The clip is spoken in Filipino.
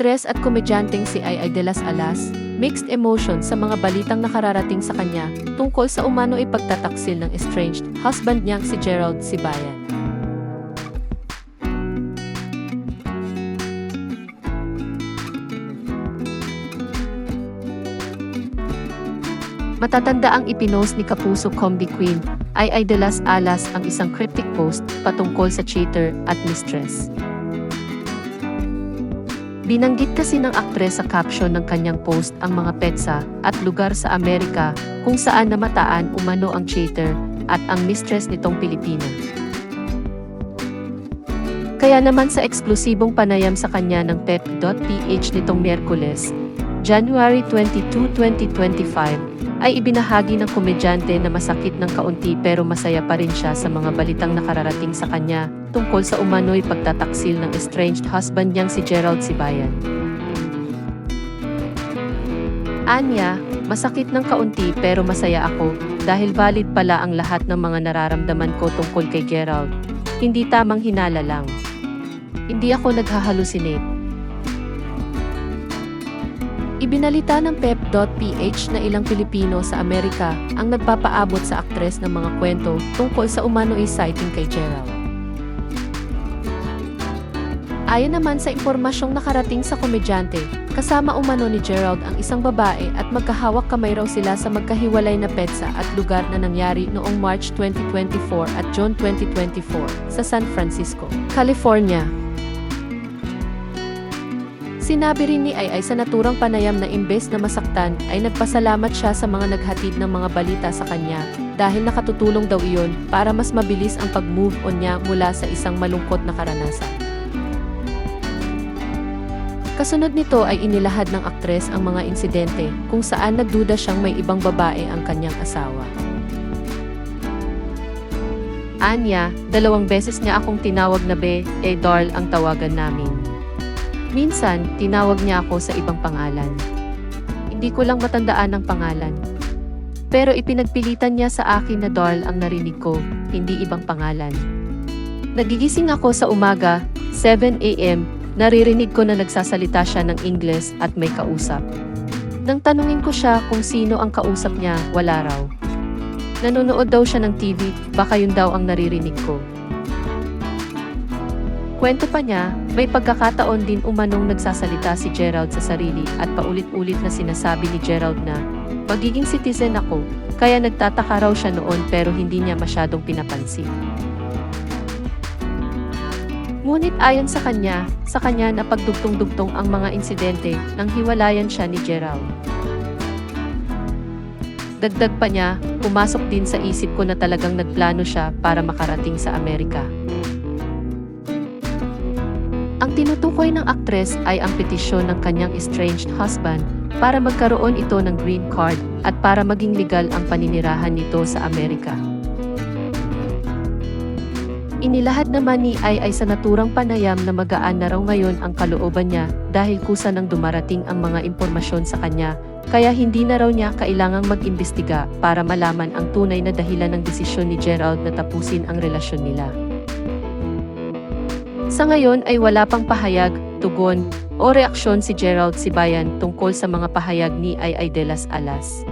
Aktres at komedyanteng si Ay Ay de las Alas, mixed emotion sa mga balitang nakararating sa kanya tungkol sa umano ipagtataksil ng estranged husband niyang si Gerald Sibayan. Matatanda ang ipinost ni Kapuso Combi Queen, Ay Ay de las Alas ang isang cryptic post patungkol sa cheater at mistress. Binanggit kasi ng aktres sa caption ng kanyang post ang mga petsa at lugar sa Amerika kung saan namataan umano ang cheater at ang mistress nitong Pilipina. Kaya naman sa eksklusibong panayam sa kanya ng pep.ph nitong Miyerkules, January 22, 2025, ay ibinahagi ng komedyante na masakit ng kaunti pero masaya pa rin siya sa mga balitang nakararating sa kanya tungkol sa umano'y pagtataksil ng estranged husband niyang si Gerald Sibayan. Anya, masakit ng kaunti pero masaya ako dahil valid pala ang lahat ng mga nararamdaman ko tungkol kay Gerald. Hindi tamang hinala lang. Hindi ako naghahalusinate. Ibinalita ng pep.ph na ilang Pilipino sa Amerika ang nagpapaabot sa aktres ng mga kwento tungkol sa umano'y sighting kay Gerald. Ayon naman sa impormasyong nakarating sa komedyante, kasama umano ni Gerald ang isang babae at magkahawak kamay raw sila sa magkahiwalay na petsa at lugar na nangyari noong March 2024 at June 2024 sa San Francisco, California. Sinabi rin ni Ay Ay sa naturang panayam na imbes na masaktan ay nagpasalamat siya sa mga naghatid ng mga balita sa kanya dahil nakatutulong daw iyon para mas mabilis ang pag-move on niya mula sa isang malungkot na karanasan. Kasunod nito ay inilahad ng aktres ang mga insidente kung saan nagduda siyang may ibang babae ang kanyang asawa. Anya, dalawang beses niya akong tinawag na be, eh Darl ang tawagan namin. Minsan, tinawag niya ako sa ibang pangalan. Hindi ko lang matandaan ang pangalan. Pero ipinagpilitan niya sa akin na Darl ang narinig ko, hindi ibang pangalan. Nagigising ako sa umaga, 7 a.m., naririnig ko na nagsasalita siya ng Ingles at may kausap. Nang tanungin ko siya kung sino ang kausap niya, wala raw. Nanonood daw siya ng TV, baka yun daw ang naririnig ko. Kwento pa niya, may pagkakataon din umanong nagsasalita si Gerald sa sarili at paulit-ulit na sinasabi ni Gerald na, Pagiging citizen ako, kaya nagtataka raw siya noon pero hindi niya masyadong pinapansin. Ngunit ayon sa kanya, sa kanya na pagdugtong-dugtong ang mga insidente nang hiwalayan siya ni Gerald. Dagdag pa niya, pumasok din sa isip ko na talagang nagplano siya para makarating sa Amerika. Ang tinutukoy ng aktres ay ang petisyon ng kanyang estranged husband para magkaroon ito ng green card at para maging legal ang paninirahan nito sa Amerika. Inilahad naman ni Ay Ay sa naturang panayam na magaan na raw ngayon ang kalooban niya dahil kusa nang dumarating ang mga impormasyon sa kanya, kaya hindi na raw niya kailangang mag-imbestiga para malaman ang tunay na dahilan ng desisyon ni Gerald na tapusin ang relasyon nila. Sa ngayon ay wala pang pahayag, tugon, o reaksyon si Gerald Sibayan tungkol sa mga pahayag ni Ay Ay de las Alas.